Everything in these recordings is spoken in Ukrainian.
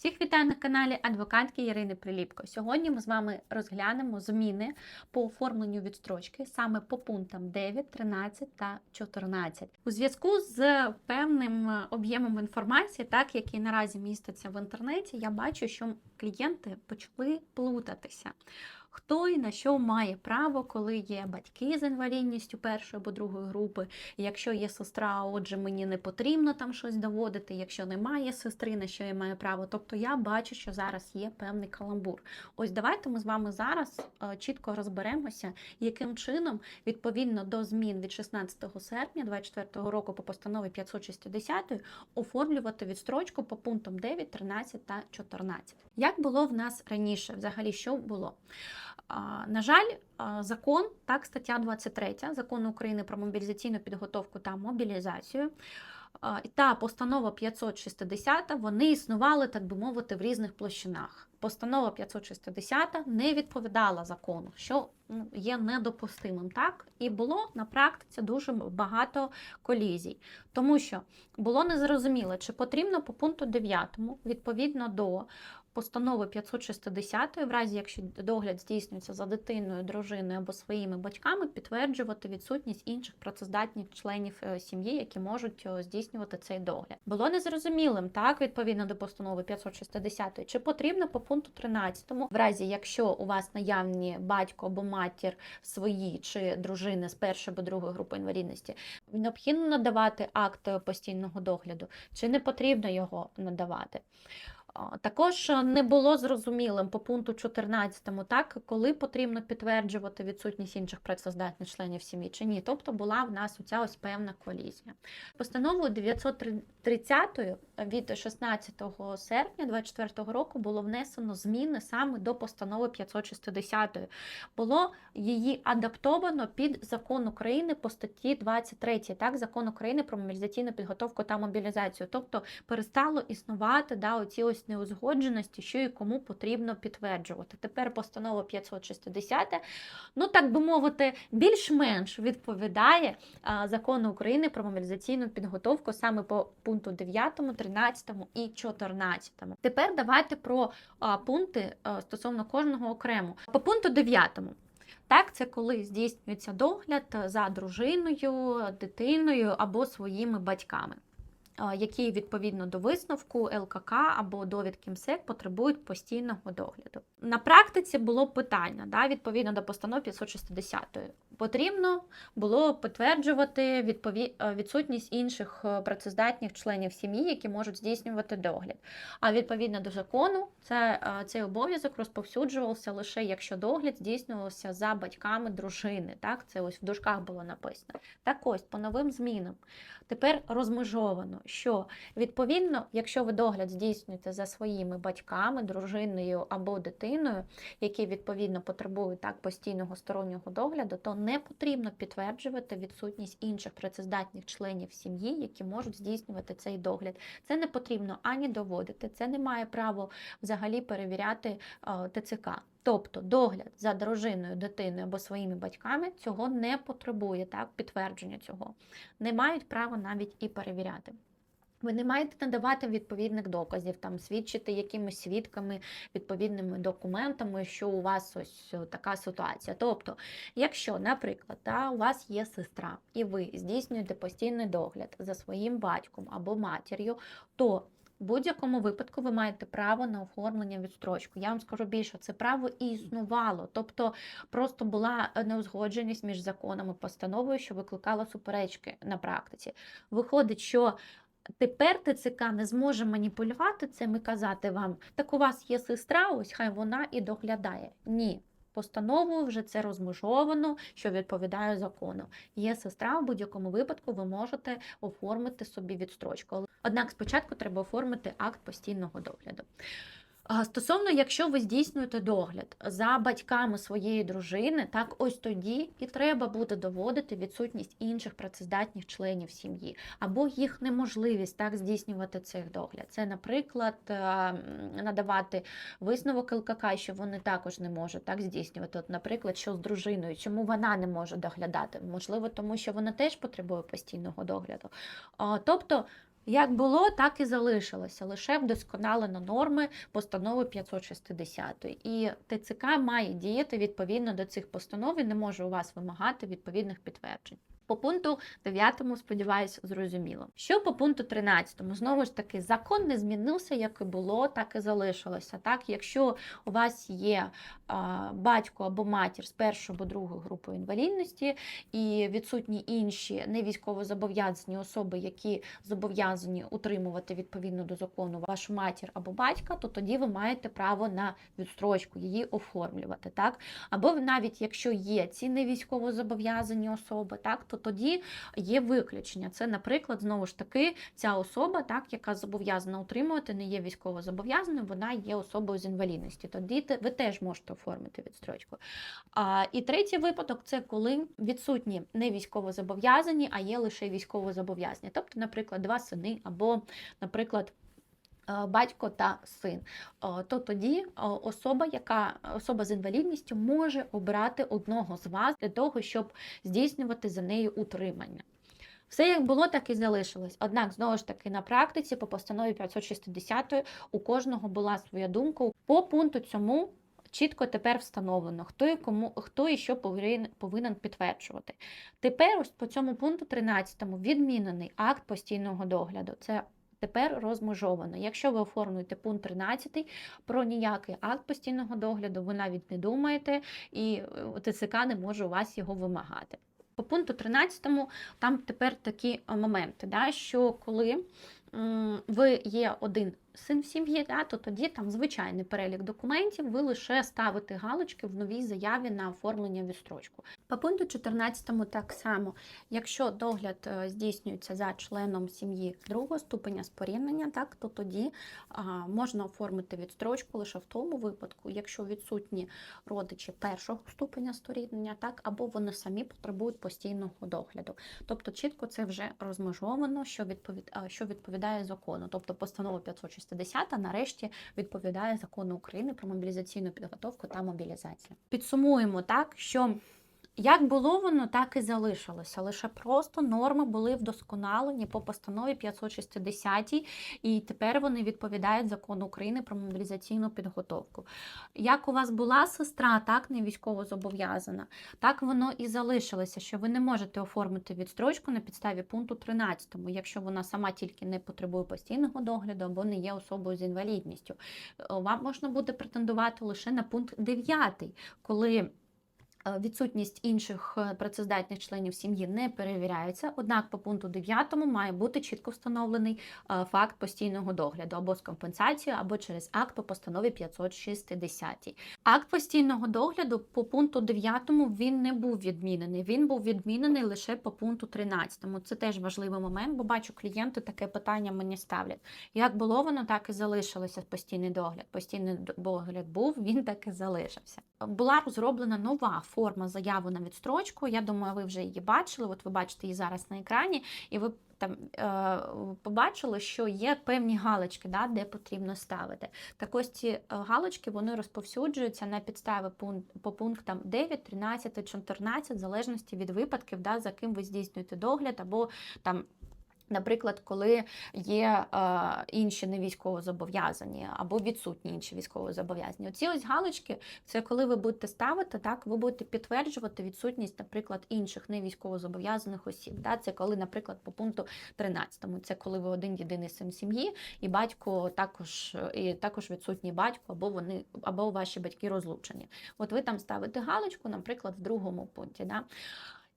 Всіх вітаю на каналі адвокатки Ірини Приліпко. Сьогодні ми з вами розглянемо зміни по оформленню відстрочки саме по пунктам 9, 13 та 14. У зв'язку з певним об'ємом інформації, так який наразі міститься в інтернеті, я бачу, що клієнти почали плутатися. Хто і на що має право, коли є батьки з інвалідністю першої або другої групи. Якщо є сестра, отже, мені не потрібно там щось доводити. Якщо немає сестри, на що я маю право. Тобто я бачу, що зараз є певний каламбур. Ось давайте ми з вами зараз е, чітко розберемося, яким чином, відповідно до змін від 16 серпня 2024 року по постанові 560 оформлювати відстрочку по пунктам 9, 13 та 14. Як було в нас раніше? Взагалі, що було? На жаль, закон, так, стаття 23 закону України про мобілізаційну підготовку та мобілізацію. Та постанова 560 вони існували, так би мовити, в різних площинах. Постанова 560 не відповідала закону, що ну, є недопустимим, так і було на практиці дуже багато колізій, тому що було незрозуміло, чи потрібно по пункту 9, відповідно до постанови 560, в разі якщо догляд здійснюється за дитиною, дружиною або своїми батьками, підтверджувати відсутність інших працездатних членів е, сім'ї, які можуть е, здійснювати цей догляд. Було незрозумілим, так, відповідно до постанови 560, чи потрібно по пункту 13, в разі якщо у вас наявні батько або матір свої чи дружини з першої або другої групи інвалідності, необхідно надавати акт постійного догляду, чи не потрібно його надавати. Також не було зрозумілим по пункту 14, так, коли потрібно підтверджувати відсутність інших працездатних членів сім'ї чи ні. Тобто була в нас оця ось певна колізія. Постановою 930 від 16 серпня 2024 року було внесено зміни саме до постанови 560. Було її адаптовано під закон України по статті 23, так, закон України про мобілізаційну підготовку та мобілізацію. Тобто перестало існувати да, оці ось неузгодженості, що і кому потрібно підтверджувати. Тепер постанова 560, ну так би мовити, більш-менш відповідає закону України про мобілізаційну підготовку саме по пункту 9, 13 і 14. Тепер давайте про пункти стосовно кожного окремо. По пункту 9. Так, це коли здійснюється догляд за дружиною, дитиною або своїми батьками які відповідно до висновку ЛКК або довідки МСЕК потребують постійного догляду. На практиці було питання да, відповідно до постанови 560 потрібно було підтверджувати відпові... відсутність інших е, працездатних членів сім'ї, які можуть здійснювати догляд. А відповідно до закону, це, цей обов'язок розповсюджувався лише якщо догляд здійснювався за батьками дружини. Так, це ось в дужках було написано. Так ось по новим змінам. Тепер розмежовано, що відповідно, якщо ви догляд здійснюєте за своїми батьками, дружиною або дитиною, які відповідно потребують так постійного стороннього догляду, то не потрібно підтверджувати відсутність інших працездатних членів сім'ї, які можуть здійснювати цей догляд. Це не потрібно ані доводити, це не має права взагалі перевіряти ТЦК. Тобто догляд за дружиною, дитиною або своїми батьками цього не потребує, так, підтвердження цього. Не мають права навіть і перевіряти. Ви не маєте надавати відповідних доказів, там свідчити якимись свідками, відповідними документами, що у вас ось така ситуація. Тобто, якщо, наприклад, та, у вас є сестра, і ви здійснюєте постійний догляд за своїм батьком або матір'ю, то в будь-якому випадку ви маєте право на оформлення відстрочку. Я вам скажу більше, це право і існувало. Тобто просто була неузгодженість між законом і постановою, що викликала суперечки на практиці. Виходить, що Тепер ТЦК не зможе маніпулювати цим і казати вам, так у вас є сестра, ось хай вона і доглядає. Ні. Постановою вже це розмежовано, що відповідає закону. Є сестра, в будь-якому випадку ви можете оформити собі відстрочку. Однак спочатку треба оформити акт постійного догляду. Стосовно, якщо ви здійснюєте догляд за батьками своєї дружини, так ось тоді і треба буде доводити відсутність інших працездатних членів сім'ї, або їх неможливість так здійснювати цей догляд. Це, наприклад, е, надавати висновок ЛКК, що вони також не можуть так здійснювати. От, Наприклад, що з дружиною, чому вона не може доглядати? Можливо, тому що вона теж потребує постійного догляду. Тобто Як було, так і залишилося. Лише вдосконалено норми постанови 560. І ТЦК має діяти відповідно до цих постанов і не може у вас вимагати відповідних підтверджень. По пункту 9, сподіваюся, зрозуміло. Що по пункту 13? Знову ж таки, закон не змінився, як і було, так і залишилося. Так, якщо у вас є а, батько або матір з першою або другою групою інвалідності і відсутні інші не військовозобов'язані особи, які зобов'язані утримувати відповідно до закону вашу матір або батька, то тоді ви маєте право на відстрочку її оформлювати. Так? Або навіть якщо є ці не військовозобов'язані особи, так, то тоді є виключення. Це, наприклад, знову ж таки, ця особа, так, яка зобов'язана утримувати, не є військовозобов'язаною, вона є особою з інвалідності. Тоді ви теж можете оформити відстрочку. А, і третій випадок це коли відсутні не військовозобов'язані, а є лише військовозобов'язані. Тобто, наприклад, два сини або, наприклад, Батько та син, то тоді особа, яка особа з інвалідністю може обрати одного з вас для того, щоб здійснювати за нею утримання. Все як було, так і залишилось. Однак, знову ж таки, на практиці по постанові 560 у кожного була своя думка. По пункту цьому чітко тепер встановлено, хто і кому хто і що повинен, повинен підтверджувати. Тепер ось по цьому пункту 13 відмінений акт постійного догляду. Це Тепер розмежовано. Якщо ви оформлюєте пункт 13, про ніякий акт постійного догляду ви навіть не думаєте, і е, ТЦК не може у вас його вимагати. По пункту 13 там тепер такі е, моменти, да, що коли ви є один син в сім'ї, да, то тоді там звичайний перелік документів, ви лише ставите галочки в новій заяві на оформлення відстрочку. По пункту 14 так само, якщо догляд е, здійснюється за членом сім'ї другого ступеня споріднення, так, то тоді а, можна оформити відстрочку лише в тому випадку, якщо відсутні родичі першого ступеня споріднення, так, або вони самі потребують постійного догляду. Тобто чітко це вже розмежовано, що, відповід... що відповідає закону. Тобто постанова 560 нарешті відповідає закону України про мобілізаційну підготовку та мобілізацію. Підсумуємо так, що як було воно, так і залишилося. Лише просто норми були вдосконалені по постанові 560, і тепер вони відповідають закону України про мобілізаційну підготовку. Як у вас була сестра, так не військово зобов'язана, так воно і залишилося, що ви не можете оформити відстрочку на підставі пункту 13, якщо вона сама тільки не потребує постійного догляду або не є особою з інвалідністю. Е, Вам можна буде претендувати лише на пункт 9, коли Відсутність інших е, працездатних членів сім'ї не перевіряється, однак по пункту 9 має бути чітко встановлений е, факт постійного догляду або з компенсацією, або через акт по постанові 560. Акт постійного догляду по пункту 9 він не був відмінений. Він був відмінений лише по пункту 13. Це теж важливий момент, бо бачу, клієнти таке питання мені ставлять. Як було воно, так і залишилося постійний догляд. Постійний догляд був, він так і залишився. Була розроблена нова форма заяви на відстрочку. Я думаю, ви вже її бачили. От ви бачите її зараз на екрані, і ви там е, побачили, що є певні галочки, да, де потрібно ставити. Так ось ці е, галочки вони розповсюджуються на підставі пункт, по пунктам 9, 13, 14, в залежності від випадків, да, за ким ви здійснюєте догляд, або там. Наприклад, коли є е, інші не військовозобов'язані або відсутні інші військовозобов'язані. Оці ось галочки це коли ви будете ставити, так ви будете підтверджувати відсутність, наприклад, інших не військовозобов'язаних осіб. Да? Це коли, наприклад, по пункту 13, це коли ви один єдиний син сім'ї, і батько також і також відсутній батько, або вони або ваші батьки розлучені. От ви там ставите галочку, наприклад, в другому пункті. Да?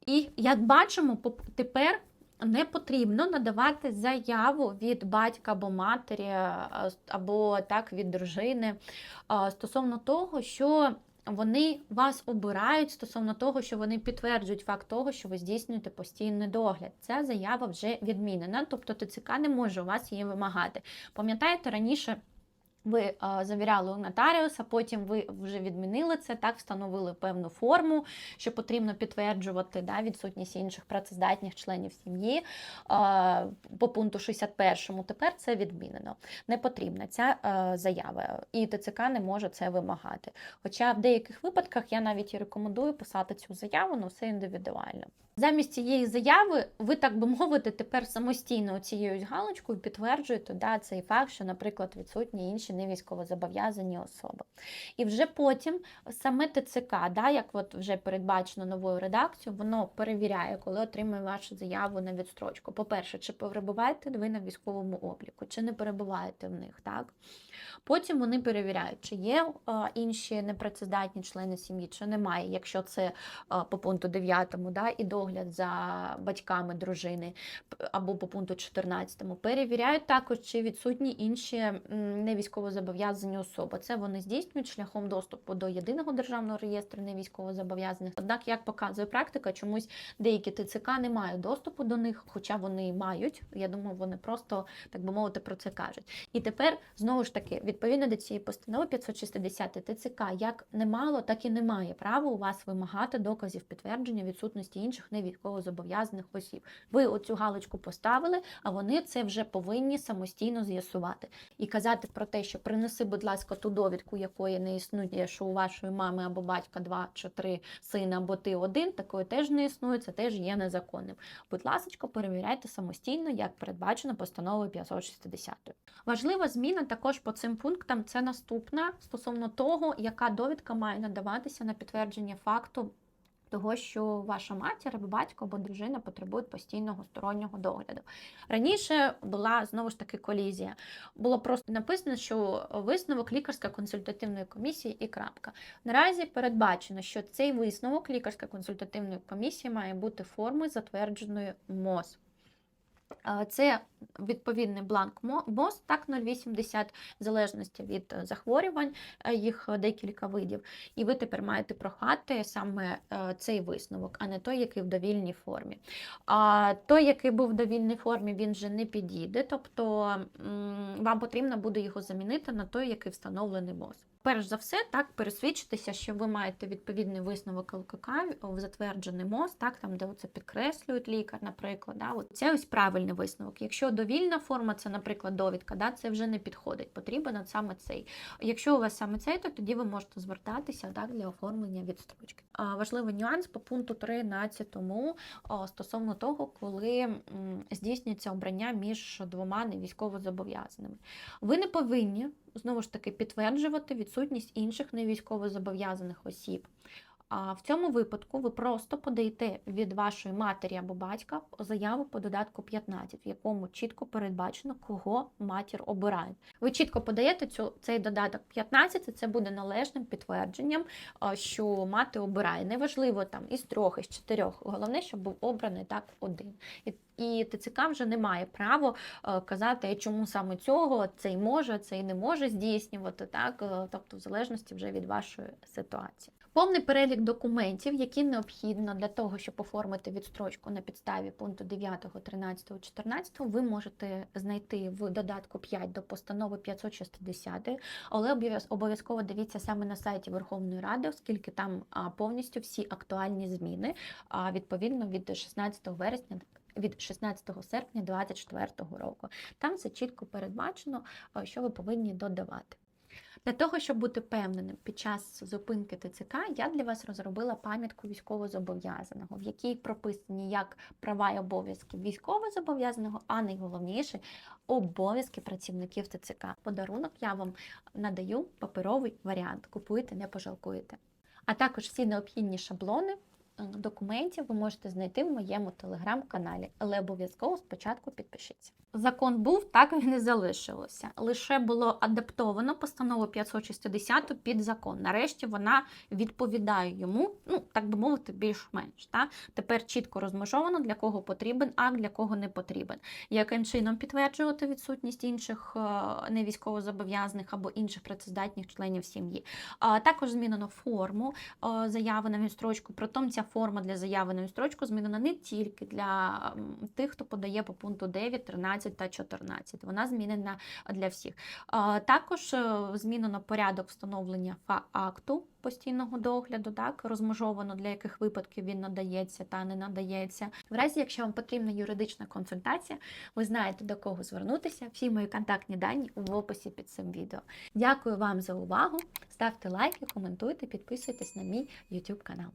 І як бачимо, тепер не потрібно надавати заяву від батька або матері, або так від дружини стосовно того, що вони вас обирають стосовно того, що вони підтверджують факт того, що ви здійснюєте постійний догляд. Ця заява вже відмінена, тобто ТЦК не може у вас її вимагати. Пам'ятаєте, раніше. Ви а, завіряли у нотаріуса, потім ви вже відмінили це, так встановили певну форму, що потрібно підтверджувати да, відсутність інших працездатних членів сім'ї а, по пункту 61. Тепер це відмінено. Не потрібна ця а, заява, і ТЦК не може це вимагати. Хоча в деяких випадках я навіть і рекомендую писати цю заяву, але все індивідуально. Замість цієї заяви, ви, так би мовити, тепер самостійно цією галочкою підтверджуєте да, цей факт, що, наприклад, відсутні інші невійськовозобов'язані особи. І вже потім саме ТЦК, да, як от вже передбачено новою редакцією, воно перевіряє, коли отримує вашу заяву на відстрочку. По-перше, чи перебуваєте ви на військовому обліку, чи не перебуваєте в них. так? Потім вони перевіряють, чи є інші непрацездатні члени сім'ї, чи немає, якщо це по пункту 9, да, і догляд за батьками дружини, або по пункту 14. Перевіряють також, чи відсутні інші невійськовозобов'язані особи. Це вони здійснюють шляхом доступу до єдиного державного реєстру невійськовозобов'язаних. Однак, як показує практика, чомусь деякі ТЦК не мають доступу до них, хоча вони мають. Я думаю, вони просто так би мовити про це кажуть. І тепер знову ж таки, відповідно до цієї постанови 560 ТЦК, як не мало, так і не має права у вас вимагати доказів підтвердження відсутності інших невійськовозобов'язаних осіб. Ви оцю галочку поставили, а вони це вже повинні самостійно з'ясувати. І казати про те, що принеси, будь ласка, ту довідку, якої не існує, що у вашої мами або батька два чи три сина, або ти один, такої теж не існує, це теж є незаконним. Будь ласка, перевіряйте самостійно, як передбачено постановою 560. Важлива зміна також по цим пунктам це наступна стосовно того, яка довідка має надаватися на підтвердження факту. Того, що ваша матір або батько або дружина потребують постійного стороннього догляду. Раніше була знову ж таки колізія. Було просто написано, що висновок лікарська консультативної комісії і крапка. Наразі передбачено, що цей висновок лікарська консультативної комісії має бути формою затвердженої МОЗ. Е, Це відповідний бланк мо- МОЗ, так 0,80, в залежності від е, захворювань, е, їх декілька видів. І ви тепер маєте прохати саме е, цей висновок, а не той, який в довільній формі. А той, який був в довільній формі, він вже не підійде, тобто вам потрібно буде його замінити на той, який встановлений МОЗ. Перш за все, так пересвідчитися, що ви маєте відповідний висновок ЛКК в затверджений МОЗ, так там, де це підкреслюють лікар, наприклад. Да, от це ось правильний висновок. Якщо довільна форма, це, наприклад, довідка, да, це вже не підходить. Потрібен от саме цей. Якщо у вас саме цей, то тоді ви можете звертатися так, для оформлення відстрочки. Важливий нюанс по пункту 13 стосовно того, коли здійснюється обрання між двома невійськовозобов'язаними. Ви не повинні знову ж таки підтверджувати відсутність інших невійськовозобов'язаних осіб. А в цьому випадку ви просто подаєте від вашої матері або батька заяву по додатку 15, в якому чітко передбачено, кого матір обирає. Ви чітко подаєте цю, цей додаток 15, і це буде належним підтвердженням, що мати обирає. Неважливо там із трьох, із чотирьох. Головне, щоб був обраний так один. І, і ТЦК вже не має права казати, «Е, чому саме цього цей може, цей не може здійснювати, так тобто в залежності вже від вашої ситуації. Повний перелік документів, які необхідно для того, щоб оформити відстрочку на підставі пункту 9, 13, 14, ви можете знайти в додатку 5 до постанови 560, але обов'яз- обов'язково дивіться саме на сайті Верховної Ради, оскільки там повністю всі актуальні зміни, відповідно від 16 вересня від 16 серпня 2024 року. Там все чітко передбачено, що ви повинні додавати. Для того, щоб бути певненим під час зупинки ТЦК, я для вас розробила пам'ятку військовозобов'язаного, в якій прописані як права і обов'язки військовозобов'язаного, а найголовніше обов'язки працівників ТЦК. Подарунок я вам надаю паперовий варіант. Купуйте, не пожалкуєте. А також всі необхідні шаблони документів ви можете знайти в моєму телеграм-каналі, але обов'язково спочатку підпишіться. Закон був, так і залишилося. Лише було адаптовано постанову 560 під закон. Нарешті вона відповідає йому, ну так би мовити, більш-менш. Тепер чітко розмежовано, для кого потрібен акт, для кого не потрібен. Яким чином підтверджувати відсутність інших е, невійськовозобов'язаних або інших працездатних членів сім'ї. Також змінено форму е, заяви на відстрочку. Притом ця форма для заяви на відстрочку змінена не тільки для тих, хто подає по пункту 9, 13 та 14. Вона змінена для всіх. Також е, змінено порядок встановлення акту постійного догляду, так розмежовано для яких випадків він надається та не надається. В разі, якщо вам потрібна юридична консультація, ви знаєте до кого звернутися. Всі мої контактні дані в описі під цим відео. Дякую вам за увагу. Ставте лайки, коментуйте, підписуйтесь на мій YouTube канал.